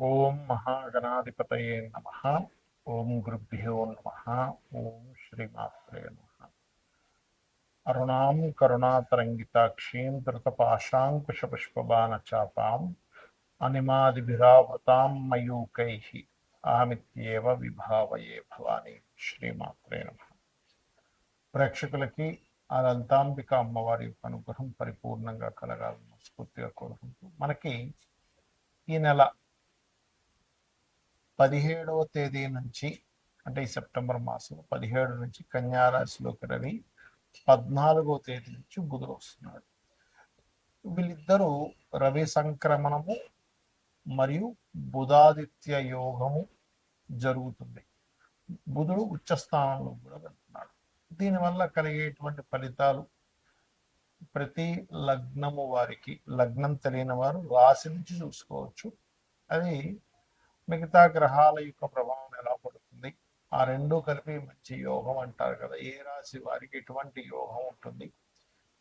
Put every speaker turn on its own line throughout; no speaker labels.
ఓం మహాగణాధిపతయే నమ ఓం గురుభ్యో నమ ఓం శ్రీమాత్రే నమ అరుణాం కరుణాతరంగితాక్షీం ధృతపాశాంకుశపుష్పబాణచాపాం అనిమాదిభిరావతాం మయూకై అహమిత్యేవ విభావయే భవాని శ్రీమాత్రే నమ ప్రేక్షకులకి ఆ లలితాంబిక అమ్మవారి యొక్క అనుగ్రహం పరిపూర్ణంగా కలగాలని స్ఫూర్తిగా కోరుకుంటూ మనకి ఈ నెల పదిహేడవ తేదీ నుంచి అంటే ఈ సెప్టెంబర్ మాసం పదిహేడు నుంచి కన్యారాశిలోకి రవి పద్నాలుగో తేదీ నుంచి బుధుడు వస్తున్నాడు. వీళ్ళిద్దరూ రవి సంక్రమణము మరియు బుధాదిత్య యోగము జరుగుతుంది. బుధుడు ఉచ్చ స్థానంలో కూడా వెళ్తున్నాడు. దీనివల్ల కలిగేటువంటి ఫలితాలు ప్రతి లగ్నము వారికి లగ్నం తెలియని వారు రాశి నుంచి చూసుకోవచ్చు. అది మిగతా గ్రహాల యొక్క ప్రభావం ఎలా పడుతుంది? ఆ రెండు కలిపి మంచి యోగం అంటారు కదా. ఏ రాశి వారికి ఎటువంటి యోగం ఉంటుంది?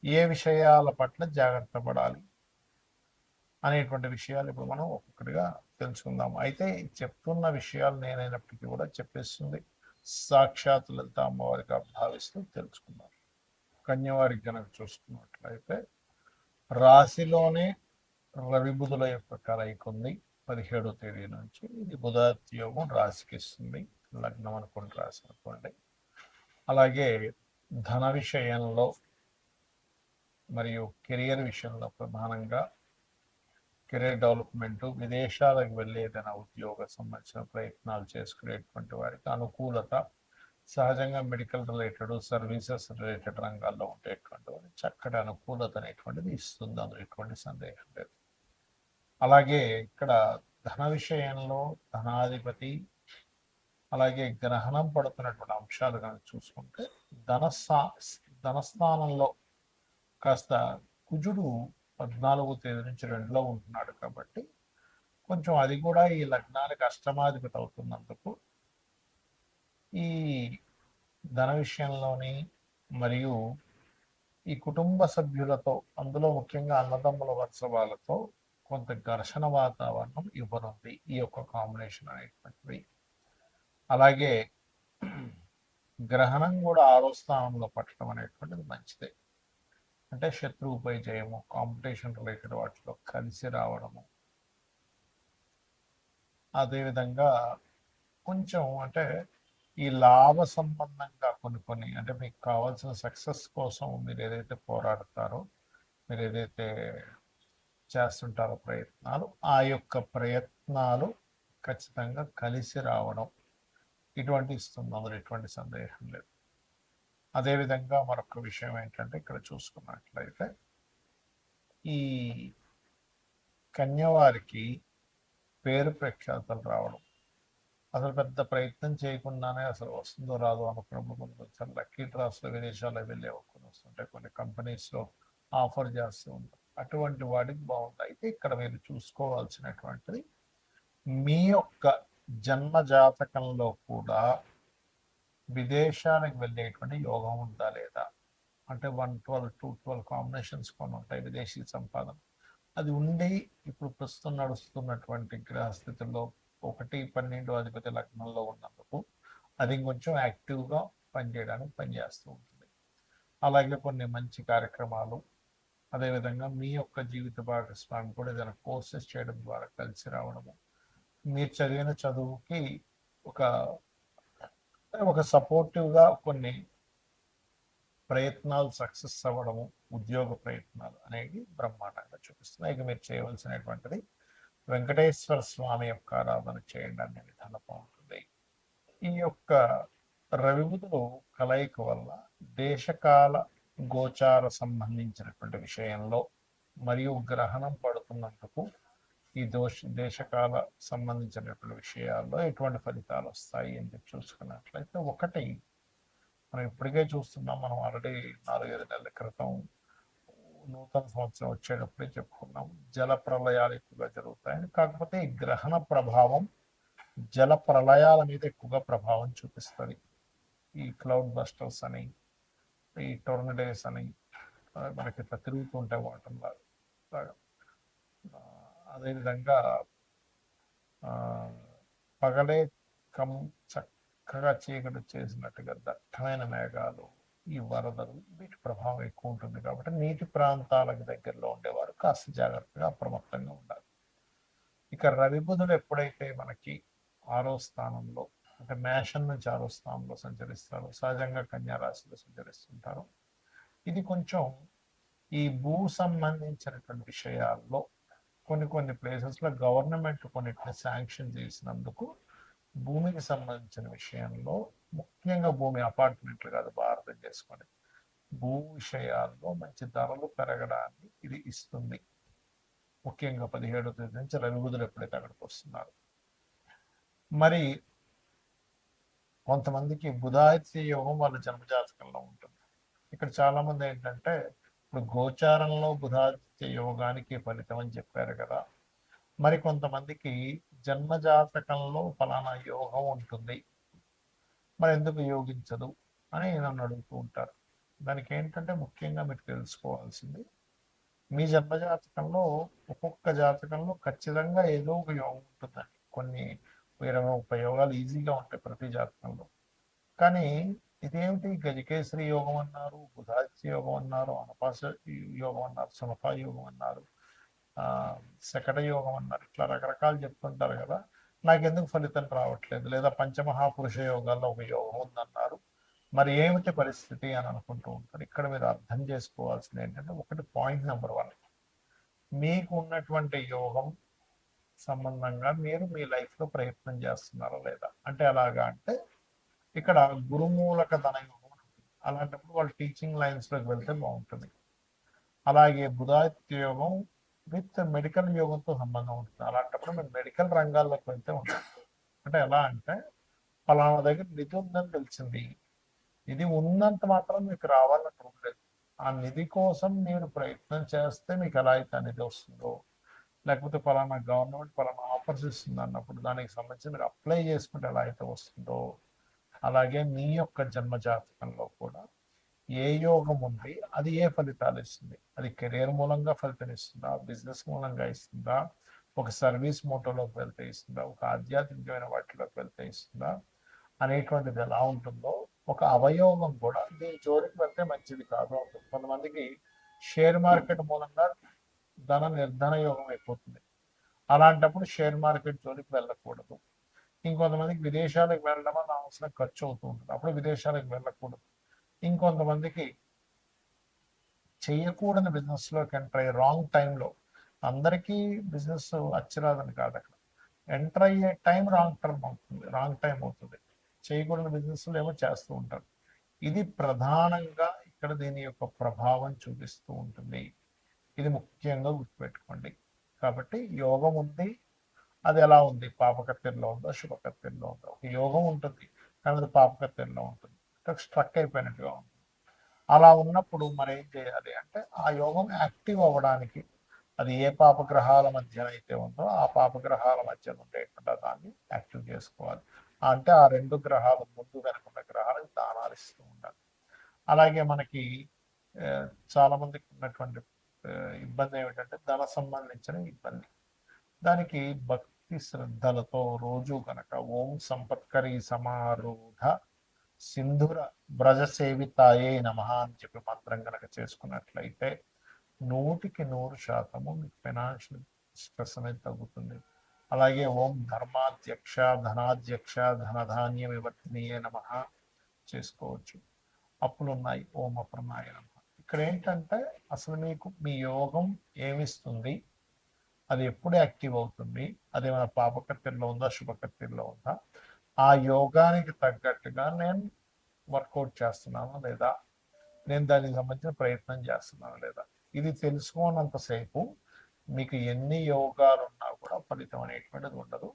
ఏ విషయాల పట్ల జాగ్రత్త పడాలి? అనేటువంటి విషయాలు ఇప్పుడు మనం ఒక్కొక్కటిగా తెలుసుకుందాం. అయితే చెప్తున్న విషయాలు నేనైనప్పటికీ కూడా చెప్పేస్తుంది. సాక్షాత్ లలిత అమ్మవారిగా భావిస్తూ తెలుసుకున్నారు కన్యవారికి కనుక చూసుకున్నట్లయితే రాశిలోనే రవిబుధుల యొక్క కలయిక ఉంది. పదిహేడో తేదీ నుంచి ఇది బుధాత్యోగం రాశికి ఇస్తుంది లగ్నం అనుకోండి రాశి అనుకోండి. అలాగే ధన విషయంలో మరియు కెరియర్ విషయంలో ప్రధానంగా కెరీర్ డెవలప్మెంట్ విదేశాలకు వెళ్ళి ఏదైనా ఉద్యోగ సంబంధించిన ప్రయత్నాలు చేసుకునేటువంటి వారికి అనుకూలత సహజంగా మెడికల్ రిలేటెడ్ సర్వీసెస్ రిలేటెడ్ రంగాల్లో ఉండేటువంటి వారికి చక్కటి అనుకూలత అనేటువంటిది ఇస్తుంది. అందులో ఎటువంటి సందేహం లేదు. అలాగే ఇక్కడ ధన విషయంలో ధనాధిపతి అలాగే గ్రహణం పడుతున్నటువంటి అంశాలు కనుక చూసుకుంటే ధనస్థా ధనస్థానంలో కాస్త కుజుడు పద్నాలుగో తేదీ నుంచి రెండులో ఉంటున్నాడు కాబట్టి కొంచెం అది కూడా ఈ లగ్నానికి అష్టమాధిపతి అవుతున్నందుకు ఈ ధన విషయంలోని మరియు ఈ కుటుంబ సభ్యులతో అందులో ముఖ్యంగా అన్నదమ్ముల వత్సవాలతో కొంత ఘర్షణ వాతావరణం ఇవ్వనుంది ఈ యొక్క కాంబినేషన్ అనేటువంటిది. అలాగే గ్రహణం కూడా ఆరో స్థానంలో పట్టడం అనేటువంటిది మంచిదే. అంటే శత్రువుపై జయము కాంపిటీషన్ రిలేటెడ్ వాటిలో కలిసి రావడము. అదేవిధంగా కొంచెం అంటే ఈ లాభ సంబంధంగా కొన్ని కొన్ని అంటే మీకు కావాల్సిన సక్సెస్ కోసం మీరు ఏదైతే పోరాడతారో మీరు ఏదైతే చేస్తుంటారు ప్రయత్నాలు. ఆ యొక్క ప్రయత్నాలు ఖచ్చితంగా కలిసి రావడం ఇటువంటి ఇస్తుంది అందులో ఎటువంటి సందేహం లేదు. అదేవిధంగా మరొక విషయం ఏంటంటే ఇక్కడ చూసుకున్నట్లయితే ఈ కన్యవారికి పేరు ప్రఖ్యాతలు రావడం. అసలు పెద్ద ప్రయత్నం చేయకుండానే అసలు వస్తుందో రాదో అనుకున్నప్పుడు కొన్ని లక్కీ డ్రాస్లో విదేశాల్లో వెళ్ళే కొన్ని వస్తుంటాయి. కొన్ని కంపెనీస్లో ఆఫర్ చేస్తూ ఉంటారు అటువంటి వాటికి బాగుంది అయితే ఇక్కడ మీరు చూసుకోవాల్సినటువంటిది మీ యొక్క జన్మ జాతకంలో కూడా విదేశానికి వెళ్ళేటువంటి యోగం ఉందా లేదా? అంటే one twelve two twelve combinations కొన్ని ఉంటాయి విదేశీ సంపాదన. అది ఉండి ఇప్పుడు ప్రస్తుతం నడుస్తున్నటువంటి గ్రహస్థితుల్లో ఒకటి పన్నెండు అధిపతి లగ్నంలో ఉన్నందుకు అది కొంచెం యాక్టివ్గా పనిచేయడానికి పనిచేస్తూ ఉంటుంది. అలాగే కొన్ని మంచి కార్యక్రమాలు అదేవిధంగా మీ యొక్క జీవిత భాగస్వామి కూడా ఏదైనా కోర్సెస్ చేయడం ద్వారా కలిసి రావడము. మీరు చదివిన చదువుకి ఒక ఒక సపోర్టివ్గా కొన్ని ప్రయత్నాలు సక్సెస్ అవ్వడము ఉద్యోగ ప్రయత్నాలు అనేవి బ్రహ్మాండంగా చూపిస్తున్నాయి. ఇక మీరు చేయవలసినటువంటిది వెంకటేశ్వర స్వామి యొక్క ఆరాధన చేయండి అనే విధానం బాగుంటుంది ఈ యొక్క రవిబుధులు కలయిక వల్ల దేశకాల గోచార సంబంధించినటువంటి విషయంలో మరియు గ్రహణం పడుతున్నందుకు ఈ దోష దేశకాల సంబంధించినటువంటి విషయాల్లో ఎటువంటి ఫలితాలు వస్తాయి అని చెప్పి చూసుకున్నట్లయితే ఒకటి మనం ఇప్పటికే చూస్తున్నాం మనం ఆల్రెడీ నాలుగైదు నెలల క్రితం నూతన సంవత్సరం వచ్చేటప్పుడే చెప్పుకున్నాం జల ప్రళయాలు ఎక్కువగా జరుగుతాయని. కాకపోతే ఈ గ్రహణ ప్రభావం జల ప్రళయాల మీద ఎక్కువగా ప్రభావం చూపిస్తుంది. ఈ క్లౌడ్ బస్టర్స్ అని ఈ టోర్నడేస్ అని మనకి ఇట్లా తిరుగుతుంటాయి వాటర్ లాగా. అదేవిధంగా పగలే కం చక్కగా చీకటి చేసినట్టుగా దట్టమైన మేఘాలు ఈ వరదలు వీటి ప్రభావం ఎక్కువ ఉంటుంది కాబట్టి నీటి ప్రాంతాలకు దగ్గరలో ఉండేవారు కాస్త జాగ్రత్తగా అప్రమత్తంగా ఉండాలి. ఇక రవి బుధుడు ఎప్పుడైతే మనకి ఆరో స్థానంలో అంటే మేషన్ నుంచి ఆరో స్థానంలో సంచరిస్తారు. సహజంగా కన్యా రాశిలో సంచరిస్తుంటారు. ఇది కొంచెం ఈ భూ సంబంధించినటువంటి విషయాల్లో కొన్ని కొన్ని ప్లేసెస్లో గవర్నమెంట్ కొన్నిటిని శాంక్షన్ చేసినందుకు భూమికి సంబంధించిన విషయంలో ముఖ్యంగా భూమి అపార్ట్మెంట్లు కాదు భారతం చేసుకోండి భూ విషయాల్లో మంచి ధరలు పెరగడాన్ని ఇది ఇస్తుంది. ముఖ్యంగా పదిహేడో తేదీ నుంచి రవి ఎప్పుడైతే అక్కడికి వస్తున్నారు. మరి కొంతమందికి బుధాదిత్య యోగం వాళ్ళ జన్మజాతకంలో ఉంటుంది. ఇక్కడ చాలా మంది ఏంటంటే ఇప్పుడు గోచారంలో బుధాదిత్య యోగానికి ఫలితం అని చెప్పారు కదా. మరి కొంతమందికి జన్మజాతకంలో ఫలానా యోగం ఉంటుంది. మరి ఎందుకు యోగించదు అని నన్ను అడుగుతూ ఉంటారు. దానికి ఏంటంటే ముఖ్యంగా మీరు తెలుసుకోవాల్సింది మీ జన్మజాతకంలో ఒక్కొక్క జాతకంలో ఖచ్చితంగా ఏదో ఒక యోగం ఉంటుందండి. కొన్ని ఇరవై ముప్పై యోగాలు ఈజీగా ఉంటాయి ప్రతి జాతకంలో. కానీ ఇదేమిటి? గజకేసరి యోగం అన్నారు బుధాదిత్య యోగం అన్నారు అనపాస యోగం అన్నారు సునపా యోగం అన్నారు శకట యోగం అన్నారు. ఇట్లా రకరకాలు చెప్తుంటారు కదా. నాకెందుకు ఫలితం రావట్లేదు? లేదా పంచమహాపురుష యోగాల్లో ఒక యోగం ఉందన్నారు. మరి ఏమిటి పరిస్థితి అని అనుకుంటూ ఉంటారు. ఇక్కడ మీరు అర్థం చేసుకోవాల్సింది ఏంటంటే ఒకటి పాయింట్ నెంబర్ వన్. మీకు ఉన్నటువంటి యోగం సంబంధంగా మీరు మీ లైఫ్లో ప్రయత్నం చేస్తున్నారా లేదా? అంటే ఎలాగా అంటే ఇక్కడ గురుమూలక ధనయోగం ఉంటుంది. అలాంటప్పుడు వాళ్ళు టీచింగ్ లైన్స్లోకి వెళ్తే బాగుంటుంది. అలాగే బుధాదిత్య యోగం విత్ మెడికల్ యోగంతో సంబంధం ఉంటుంది. అలాంటప్పుడు మీరు మెడికల్ రంగాల్లోకి వెళ్తే ఉంటుంది. అంటే ఎలా అంటే పలానా దగ్గర నిధి ఉందని తెలిసింది. ఇది ఉన్నంత మాత్రం మీకు రావాలని రూల్ లేదు ఆ నిధి కోసం మీరు ప్రయత్నం చేస్తే మీకు ఎలా అయితే అనేది నిధి వస్తుందో లేకపోతే పలానా గవర్నమెంట్ పలానా ఆఫర్స్ ఇస్తుంది అన్నప్పుడు దానికి సంబంధించి మీరు అప్లై చేసుకుంటే ఎలా అయితే వస్తుందో అలాగే మీ యొక్క జన్మ జాతకంలో కూడా ఏ యోగం ఉంది అది ఏ ఫలితాలు ఇస్తుంది అది కెరీర్ మూలంగా ఫలితం ఇస్తుందా బిజినెస్ మూలంగా ఇస్తుందా ఒక సర్వీస్ మోటోలోకి వెళ్తే ఇస్తుందా ఒక ఆధ్యాత్మికమైన వాటిలోకి వెళ్తే ఇస్తుందా అనేటువంటిది ఎలా ఉంటుందో ఒక అవయోగం కూడా దీని జోలికి వెళ్తే మంచిది కాదు కొంతమందికి షేర్ మార్కెట్ మూలంగా ధన నిర్ధన యోగం అయిపోతుంది. అలాంటప్పుడు షేర్ మార్కెట్ జోలికి వెళ్ళకూడదు. ఇంకొంతమందికి విదేశాలకు వెళ్ళడం వల్ల అవసరం ఖర్చు అవుతూ ఉంటుంది. అప్పుడు విదేశాలకు వెళ్ళకూడదు. ఇంకొంతమందికి చేయకూడని బిజినెస్లోకి ఎంటర్ అయ్యే రాంగ్ టైంలో అందరికీ బిజినెస్ అచ్చిరాదని కాదు అక్కడ. ఎంటర్ అయ్యే టైం రాంగ్ టర్మ్ అవుతుంది. రాంగ్ టైం అవుతుంది. చేయకూడని బిజినెస్లు ఏమో చేస్తూ ఉంటారు. ఇది ప్రధానంగా ఇక్కడ దీని యొక్క ప్రభావం చూపిస్తూ ఉంటుంది. ఇది ముఖ్యంగా గుర్తుపెట్టుకోండి. కాబట్టి యోగం ఉంది. అది ఎలా ఉంది? పాపకత్తెరలో ఉందో? శుభకత్తెరలో ఉందో? ఒక యోగం ఉంటుంది. కానీ అది పాపకత్తెరలో ఉంటుంది. స్ట్రక్ అయిపోయినట్టుగా ఉంటుంది అలా ఉన్నప్పుడు మరి ఏం చేయాలి అంటే ఆ యోగం యాక్టివ్ అవ్వడానికి అది ఏ పాపగ్రహాల మధ్య అయితే ఉందో ఆ పాపగ్రహాల మధ్య ఉండేటువంటి దాన్ని యాక్టివ్ చేసుకోవాలి. అంటే ఆ రెండు గ్రహాలు ముందు వెనుకున్న గ్రహాలకు దానాలు ఇస్తూ ఉండాలి. అలాగే మనకి చాలామందికి చాలా మందికి ఉన్నటువంటి ఇబ్బంది ఏమిటంటే ధన సంబంధించిన ఇబ్బంది. దానికి భక్తి శ్రద్ధలతో రోజు కనుక ఓం సంపత్కరి సమారూఢ సింధుర బ్రజ సేవితాయే నమ అని చెప్పి మంత్రం కనుక చేసుకున్నట్లయితే నూటికి నూరు శాతము మీకు ఫైనాన్షియల్ స్ట్రెస్ అనేది తగ్గుతుంది. అలాగే ఓం ధర్మాధ్యక్ష ధనాధ్యక్ష ధనధాన్య వివర్తినియే నమ చేసుకోవచ్చు. అప్పులు ఉన్నాయి ఓం అప్రమాయ నమ. ఇక్కడ ఏంటంటే అసలు మీకు మీ యోగం ఏమిస్తుంది? అది ఎప్పుడు యాక్టివ్ అవుతుంది? అది మన పాపకర్తల్లో ఉందా? శుభకర్తల్లో ఉందా? ఆ యోగానికి తగ్గట్టుగా నేను వర్కౌట్ చేస్తున్నాను లేదా? నేను దానికి సంబంధించిన ప్రయత్నం చేస్తున్నాను లేదా? ఇది తెలుసుకోనంతసేపు మీకు ఎన్ని యోగాలు ఉన్నా కూడా ఫలితం అనేటువంటిది ఉండదు.